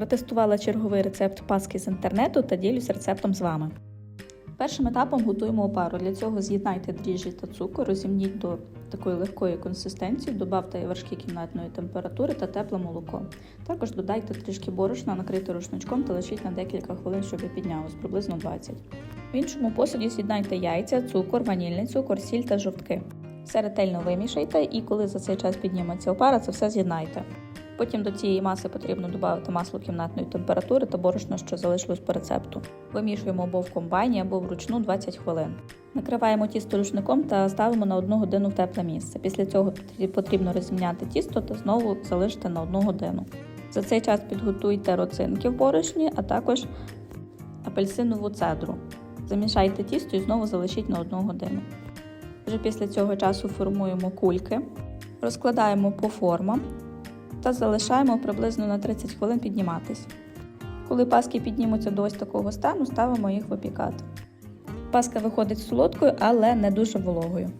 Протестувала черговий рецепт паски з інтернету та ділюсь рецептом з вами. Першим етапом готуємо опару. Для цього з'єднайте дріжджі та цукор, розімніть до такої легкої консистенції, додавте вершки кімнатної температури та тепле молоко. Також додайте трішки борошна, накрийте рушничком та лишіть на декілька хвилин, щоб піднялось, приблизно 20. В іншому посуді з'єднайте яйця, цукор, ванільний цукор, сіль та жовтки. Все ретельно вимішайте і коли за цей час підніметься опара, це все з'єднайте. Потім до цієї маси потрібно додати масло кімнатної температури та борошно, що залишилось по рецепту. Вимішуємо або в комбайні, або вручну 20 хвилин. Накриваємо тісто рушником та ставимо на 1 годину в тепле місце. Після цього потрібно розімняти тісто та знову залишити на 1 годину. За цей час підготуйте роцинки в борошні, а також апельсинову цедру. Замішайте тісто і знову залишіть на 1 годину. Вже після цього часу формуємо кульки, розкладаємо по формам та залишаємо приблизно на 30 хвилин підніматись. Коли паски піднімуться до ось такого стану, ставимо їх випікати. Паска виходить солодкою, але не дуже вологою.